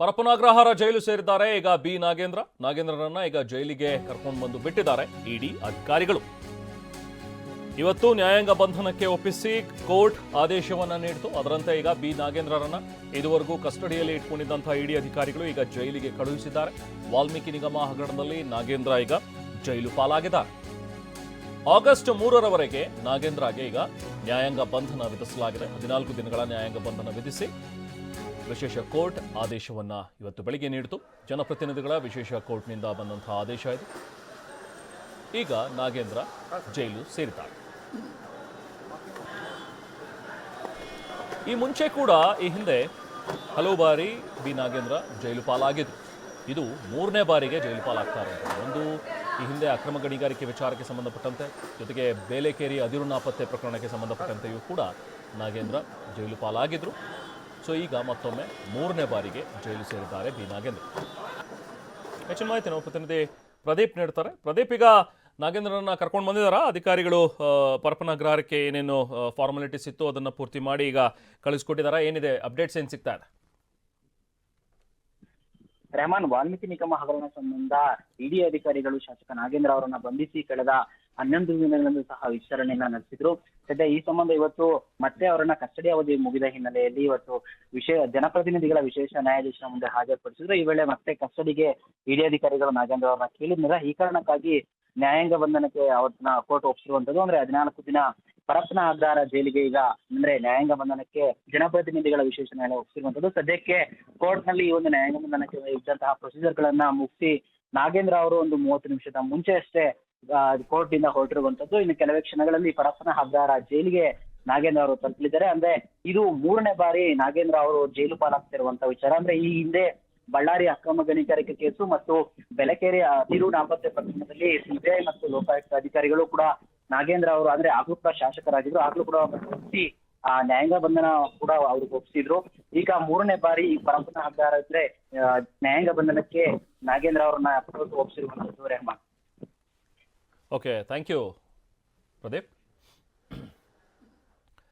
ಪರಪನಾಗ್ರಹಾರ ಜೈಲು ಸೇರಿದ್ದಾರೆ. ಈಗ ಬಿ. ನಾಗೇಂದ್ರ. ನಾಗೇಂದ್ರರನ್ನ ಈಗ ಜೈಲಿಗೆ ಕರ್ಕೊಂಡು ಬಂದು ಬಿಟ್ಟಿದ್ದಾರೆ ಇಡಿ ಅಧಿಕಾರಿಗಳು. ಇವತ್ತು ನ್ಯಾಯಾಂಗ ಬಂಧನಕ್ಕೆ ಒಪ್ಪಿಸಿ ಕೋರ್ಟ್ ಆದೇಶವನ್ನ ನೀಡಿತು. ಅದರಂತೆ ಈಗ ಬಿ. ನಾಗೇಂದ್ರರನ್ನ ಇದುವರೆಗೂ ಕಸ್ಟಡಿಯಲ್ಲಿ ಇಟ್ಕೊಂಡಿದ್ದಂತಹ ಇಡಿ ಅಧಿಕಾರಿಗಳು ಈಗ ಜೈಲಿಗೆ ಕಳುಹಿಸಿದ್ದಾರೆ. ವಾಲ್ಮೀಕಿ ನಿಗಮ ಹಗರಣದಲ್ಲಿ ನಾಗೇಂದ್ರ ಈಗ ಜೈಲು ಪಾಲಾಗಿದ್ದಾರೆ. ಆಗಸ್ಟ್ ಮೂರರವರೆಗೆ ನಾಗೇಂದ್ರಗೆ ಈಗ ನ್ಯಾಯಾಂಗ ಬಂಧನ ವಿಧಿಸಲಾಗಿದೆ. ಹದಿನಾಲ್ಕು ದಿನಗಳ ನ್ಯಾಯಾಂಗ ಬಂಧನ ವಿಧಿಸಿ ವಿಶೇಷ ಕೋರ್ಟ್ ಆದೇಶವನ್ನ ಇವತ್ತು ಬೆಳಿಗ್ಗೆ ನೀಡಿತು. ಜನಪ್ರತಿನಿಧಿಗಳ ವಿಶೇಷ ಕೋರ್ಟ್ನಿಂದ ಬಂದಂತಹ ಆದೇಶ ಇದು. ಈಗ ನಾಗೇಂದ್ರ ಜೈಲು ಸೇರಿದ್ದಾರೆ. ಈ ಮುಂಚೆ ಕೂಡ ಈ ಹಿಂದೆ ಹಲವು ಬಾರಿ ಬಿ ನಾಗೇಂದ್ರ ಜೈಲು ಪಾಲಾಗಿದ್ರು. ಇದು ಮೂರನೇ ಬಾರಿಗೆ ಜೈಲು ಪಾಲಾಗ್ತಾರೆ ಒಂದು ಈ ಹಿಂದೆ ಅಕ್ರಮ ಗಣಿಗಾರಿಕೆ ವಿಚಾರಕ್ಕೆ ಸಂಬಂಧಪಟ್ಟಂತೆ, ಜೊತೆಗೆ ಬೇಲೆಕೇರಿ ಅದಿರು ನಾಪತ್ತೆ ಪ್ರಕರಣಕ್ಕೆ ಸಂಬಂಧಪಟ್ಟಂತೆಯೂ ಕೂಡ ನಾಗೇಂದ್ರ ಜೈಲು ಪಾಲಾಗಿದ್ರು. ಸೊ ಈಗ ಮತ್ತೊಮ್ಮೆ ಮೂರನೇ ಬಾರಿಗೆ ಜೈಲು ಸೇರಿದ್ದಾರೆ ಬಿ ನಾಗೇಂದ್ರ ಹೆಚ್ಚಿನ ಮಾಹಿತಿ ನಾವು ಪ್ರತಿನಿಧಿ ಪ್ರದೀಪ್ ನೀಡ್ತಾರೆ. ಪ್ರದೀಪ್, ಈಗ ನಾಗೇಂದ್ರನ ಕರ್ಕೊಂಡು ಬಂದಿದ್ದಾರಾ ಅಧಿಕಾರಿಗಳು ಪರಪನ ಗ್ರಹಕ್ಕೆ ಏನೇನು ಫಾರ್ಮಾಲಿಟೀಸ್ ಇತ್ತು, ಅದನ್ನು ಪೂರ್ತಿ ಮಾಡಿ ಈಗ ಕಳಿಸ್ಕೊಟ್ಟಿದ್ದಾರಾ ಏನಿದೆ? ಅಪ್ಡೇಟ್ಸ್ ಏನು ಸಿಗ್ತಾ ಇದೆ? ರೆಹಮಾನ್, ವಾಲ್ಮೀಕಿ ನಿಗಮ ಹಗರಣ ಸಂಬಂಧ ಇಡಿ ಅಧಿಕಾರಿಗಳು, ಶಾಸಕ ನಾಗೇಂದ್ರ ಅವರನ್ನ ಬಂಧಿಸಿ, ಕಳೆದ ಹನ್ನೊಂದು ದಿನಗಳಲ್ಲಿ ಸಹ ವಿಚಾರಣೆಯನ್ನ ನಡೆಸಿದ್ರು. ಸದ್ಯ ಈ ಸಂಬಂಧ ಇವತ್ತು ಮತ್ತೆ ಅವರನ್ನ ಕಸ್ಟಡಿ ಅವಧಿ ಮುಗಿದ ಹಿನ್ನೆಲೆಯಲ್ಲಿ ಇವತ್ತು ವಿಶೇಷ ಜನಪ್ರತಿನಿಧಿಗಳ ವಿಶೇಷ ನ್ಯಾಯಾಧೀಶರ ಮುಂದೆ ಹಾಜರುಪಡಿಸಿದ್ರು. ಈ ವೇಳೆ ಮತ್ತೆ ಕಸ್ಟಡಿಗೆ ಇಡಿ ಅಧಿಕಾರಿಗಳು ನಾಗೇಂದ್ರ ಅವರನ್ನ ಕೇಳಿದ್ರ ಈ ಕಾರಣಕ್ಕಾಗಿ ನ್ಯಾಯಾಂಗ ಬಂಧನಕ್ಕೆ ಅವರನ್ನ ಕೋರ್ಟ್ ಒಪ್ಪಿಸಿರುವಂತದ್ದು ಅಂದ್ರೆ ಹದಿನಾಲ್ಕು ದಿನ ಪರಪ್ಪನ ಆಧಾರ ಜೈಲಿಗೆ ಈಗ, ಅಂದ್ರೆ ನ್ಯಾಯಾಂಗ ಬಂಧನಕ್ಕೆ ಜನಪ್ರತಿನಿಧಿಗಳ ವಿಶೇಷ ನ್ಯಾಯಾಲಯ ಒಪ್ಪಿಸಿರುವಂತದ್ದು ಸದ್ಯಕ್ಕೆ ಕೋರ್ಟ್ನಲ್ಲಿ ಈ ಒಂದು ನ್ಯಾಯಾಂಗ ಬಂಧನಕ್ಕೆ ಇದ್ದಂತಹ ಪ್ರೊಸೀಜರ್ ಗಳನ್ನ ಮುಗಿಸಿ ನಾಗೇಂದ್ರ ಅವರು ಒಂದು ಮೂವತ್ತು ನಿಮಿಷದ ಮುಂಚೆ ಅಷ್ಟೇ ಕೋರ್ಟ್ ಇಂದ ಹೊರಟಿರುವಂತದ್ದು ಇನ್ನು ಕೆಲವೇ ಕ್ಷಣಗಳಲ್ಲಿ ಪರಪ್ಪನ ಹಬ್ದಾರ ಜೈಲಿಗೆ ನಾಗೇಂದ್ರ ಅವರು ತಲುಪಲಿದ್ದಾರೆ ಅಂದ್ರೆ ಇದು ಮೂರನೇ ಬಾರಿ ನಾಗೇಂದ್ರ ಅವರು ಜೈಲು ಪಾಲಾಗ್ತಿರುವಂತ ವಿಚಾರ. ಅಂದ್ರೆ ಈ ಹಿಂದೆ ಬಳ್ಳಾರಿ ಅಕ್ರಮ ಗಣಿಗಾರಿಕೆ ಕೇಸು ಮತ್ತು ಬೆಲಕೆರೆ ಅದಿರು ನಾಪತ್ತೆ ಪ್ರಕರಣದಲ್ಲಿ ಸಿಬಿಐ ಮತ್ತು ಲೋಕಾಯುಕ್ತ ಅಧಿಕಾರಿಗಳು ಕೂಡ ನಾಗೇಂದ್ರ ಅವರು, ಅಂದ್ರೆ ಆಗ್ಲೂ ಕೂಡ ಶಾಸಕರಾಗಿದ್ರು. ಆಗ್ಲೂ ಕೂಡ ಒಪ್ಪಿಸಿ, ಆ, ನ್ಯಾಯಾಂಗ ಬಂಧನ ಕೂಡ ಅವ್ರಿಗೆ ಒಪ್ಪಿಸಿದ್ರು. ಈಗ ಮೂರನೇ ಬಾರಿ ಈ ಪರಂಪರಾ ಹಗ್ಗಾರ ಇದ್ರೆ ನ್ಯಾಯಾಂಗ ಬಂಧನಕ್ಕೆ ನಾಗೇಂದ್ರ ಅವರನ್ನ ಒಪ್ಪಿಸಿರುವಂತದ್ದು Rahman. Okay, thank you, Pradeep.